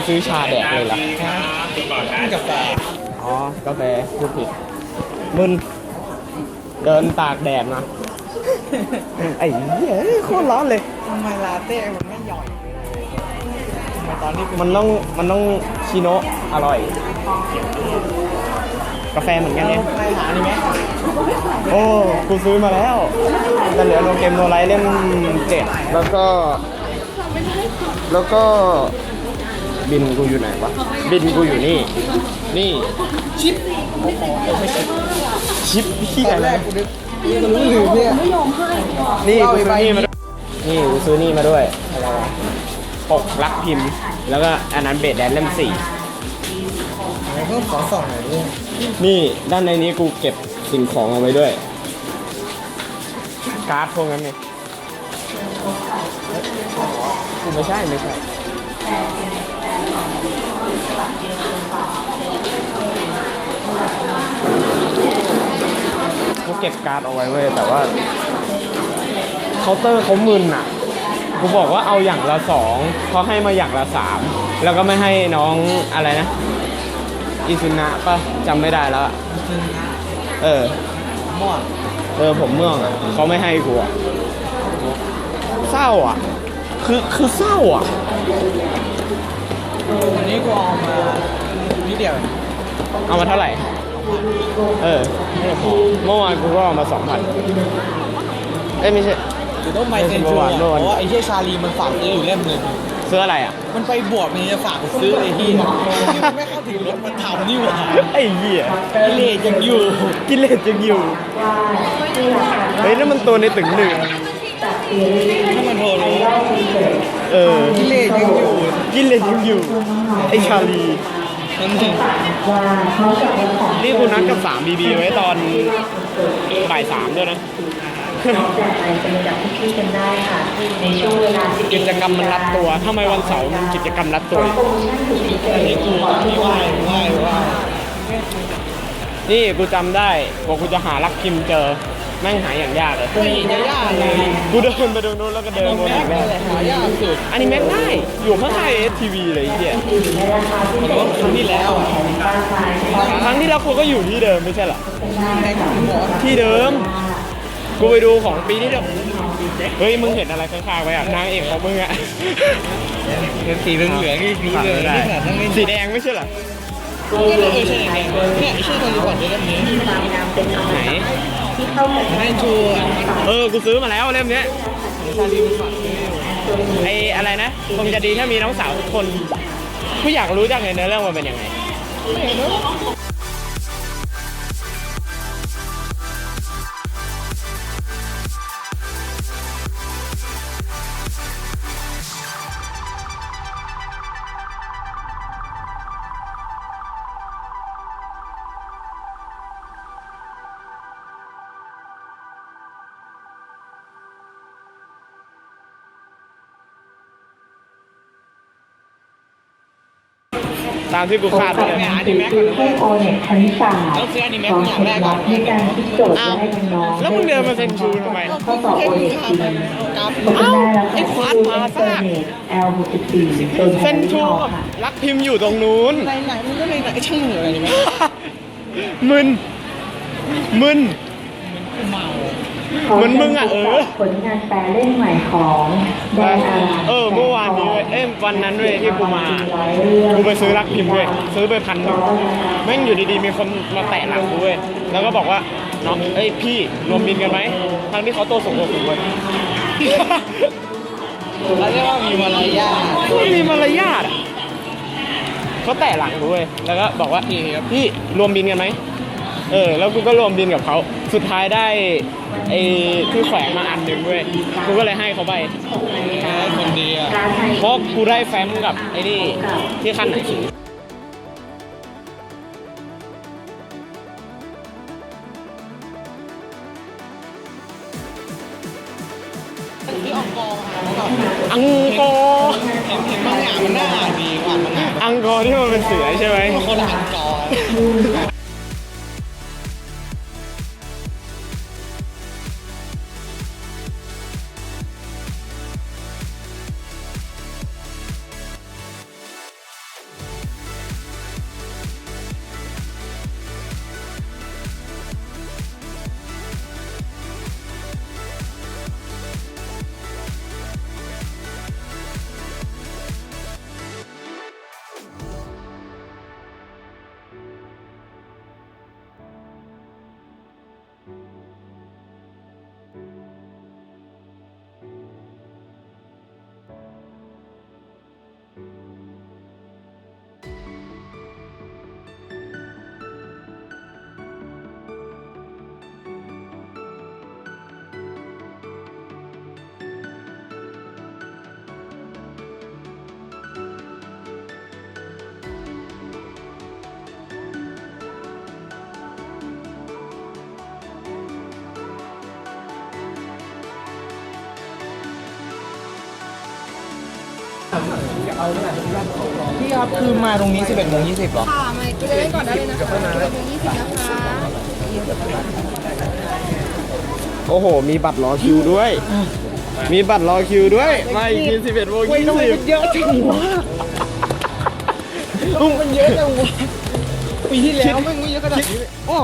เวลาไปซื้อชาแดกเลยเหรอ กาแฟอ๋อ กาแฟพูดผิดมึนเดินตากแดดมาไอ้เหี้ยโคตรร้อนเลย ทำไมลาเต้มันไม่หย่อยทำไมตอนนี้มันต้องมันต้องชิโนะอร่อย กาแฟเหมือนกันเนี่ยไปหานี่ไหมโอ้กูซื้อมาแล้วแต่เหลือโนเกมโนไลท์เล่มเจ็ดแล้วก็ แล้วก็ บินกูอยู่ไหนวะ บินกูอยู่นี่ นี่ ชิปโอ้โหไม่ใช่ชิปที่ตอนไหแรนกกูนึกมันรู้ลืมเนี่ยนี่เอากูไปซื้อใบนี่มาด้วยนี่กูซื้อนี่มาด้วยปกรักพิมพ์ แล้วก็อันนั้นเบดแดนเล่มสี่ไหนก็ขอส่องหน่อยดินี่ด้านในนี้กูเก็บสิ่งของเอาไว้ด้วย การ์ดพวกนั้นเนี่ยกูไม่ใช่ไม่ใช่ กูเก็บการ์ดเอาไว้เว้ยแต่ว่าเคาน์เตอร์เขามึนอะกูบอกว่าเอาอย่างละสองเขาให้มาอย่างละสามแล้วก็ไม่ให้น้องอะไรนะ อิซุนะปะจำไม่ได้แล้วอะเออมอเออผมเมืองอะเขาไม่ให้กูอะเศร้าอะ คือคือเศร้าอะ วันนี้กูเอามานิดเดียวเองเอามาเท่าไหร่ เออไม่พอเมื่อวานกูก็เอามาสองพันเอ้ยไม่ใช่หรือต้องไมเซนเมื่จูอวานเพเมื่อวานราะว่าไอ้เหี้ยชาลีมันฝากซื้ออยู่เล่มหนึ่งซื้ออะไรอะ มันไปบวชมันจะฝากกูซื้อไอ้เหี้ยมันไม่เข้าถึงรถมันทำนี่หว่าไอ้เหี้ยกิเลสยังอยู่กิเลสยังอยู่เฮ้ยนั่นมันตัวในตึงหนึ่งถ้ามันโทรรู้ เออกิเลสยังอยู่กิเลสยังอยู่ไอ้ชาลีนั่นเองนี่กูนัดกับสามบีบีไว้ตอนบ่ายสามด้วยนะแจกลายเซ็นจากพี่ๆกันได้ค่ะ ในช่วงเวลา11กิจกรรมมันรัดตัวทำไมวันเสาร์มันกิจกรรมรัดตัวโปรโมชั่นสุดพิเศษนี่กูนี่ไหว้ไหว้ไหว้นี่กูจำได้ว่ากูจะหารักพิมพ์เจอ แม่งหาอย่างยากเลยไม่เห็นจะยากเลย กูเดินไปตรงนู้นแล้วก็เดินวนแม็อีกกรอบเลยหายากสุด อันนี้แม็กได้อยู่ข้างในเอสทีวีเลยไอ้เหี้ยในราคาพิมันเศก็ษครั้งที่แล้วอะบ้านไม้ใช้ครั้งที่แล้วกูก็อยู่ที่เดิมไม่ใช่เหรอแม็กกูบอกว่าที่เดิม กูไปดูของปีที่เดิมเฮ้ยมึงเห็นอะไรข้างๆไว้อะนางเอกของมึงอะเป็นสีเหลืองๆนี่รู้เลยได้นี่ขนาดนั่งเล่นสีแดงไม่ใช่เหรอเออใช่ไหมเนี่ยไอ้ชื่อคนรีพอร์ตเรื่องนี้มีความงามเป็นธรรมไหนชาติ ที่เข้ากันแม่งชัวเออ กูซื้อมาแล้วเล่มเนี้ยไออะไรนะคงจะดีถ้ามีน้องสาวทุกคน กูอยากรู้จังเลยเนื้อเรื่องมันเป็นยังไง ตามที่กูคาดไว้เลยเนี่ยอันนี้แม็กก่อนนะให้โอเน็ตคณิตศาสตร์ต้องซื้ออนิเมะพร้อมอย่างแรกก่อนในการคิดโจทย์และให้น้องๆแล้วมึงเดินมาเซ็นชูทำไมข้อสอบโอเน็ตจริงกราฟเอ้าได้แล้วไอ้ควานพาซ่า L 64ตัวแทเซ็นนยี่ชูห้อกับค่ะรักพิมพ์อยู่ตรงนู้นในไหนมันก็ในไหนช่างเหนืออะไรนี่แม่มึนมึนกูเมาเหมือนมึงอะเออผลงานแปลเล่มใหม่ของแดนอารา เออเมื่อวานนี้เว้ยเอ้ยวันนั้นเว้ยที่กูมากูไปซื้อรักพิมพ์ด้วยซื้อไปพันหนึ่งแม่งอยู่ดีๆมีคนมาแตะหลังกูเว้ยแล้วก็บอกว่าน้องเอ้ยพี่รวมบินกันไหมทั้งที่เขาตัวสูงกว่ากูเว้ยแล้วเรียกว่ามีมารยาทไม่มีมารยาทอะเขาแตะหลังกูเว้ยแล้วก็บอกว่าพี่รวมบินกันไหมเออ แล้วกูก็รวมบินกับเขา สุดท้ายได้ไอ้ที่แขวนมาอันหนึ่งเว้ยกูก็เลยให้เขาไปแค่คนดีอะการไทยเพราะกูได้แฟ้มกับไอ้นี่ที่ขั้นไหนสูงที่ออกกองอะแล้วก็อังกอร์เห็นเห็นบางอย่างมันน่าอ่านดีกว่ามันอ่านอังกอร์ที่มันเป็นเสือใช่ไหมมันคนละอันกอ พี่ครับคือมาตรงนี้ 11โมง20หรอ ค่ะมาจะเล่นก่อนได้เลยนะคะเป็นโมงยี่สิบนะคะโอ้โห มีบัตรรอคิวด้วย มีบัตรรอคิวด้วย มาอีกที11โมงเฮ้ยทำไมมัน20เยอะจังวะมันเยอะจังวะปีที่แล้วไม่งไม่เยอะขนาดนี้โอ้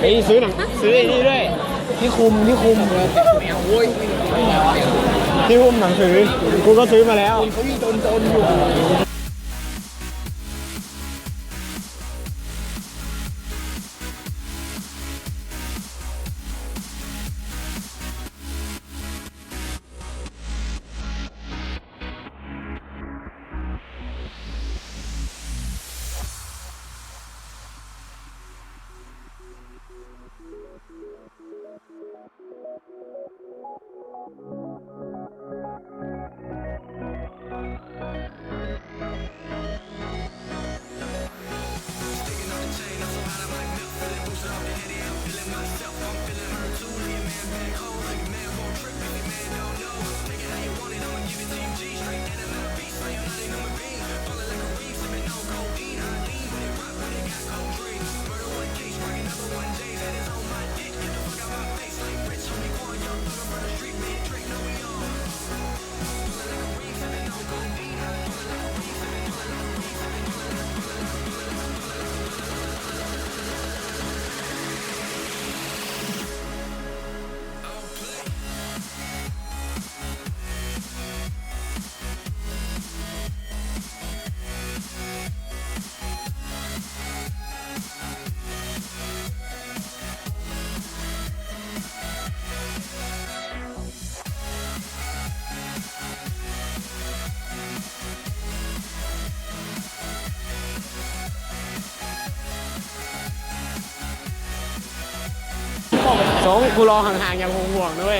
เฮ้ยซื้อหนังซื้อไอ้นี่ด้วยที่คุมที่คุมที่คุมหนังสือกูก็ซื้อมาแล้ว เขายิ่งจนจนอยู่ กูรอห่างๆอย่างห่วงๆด้วย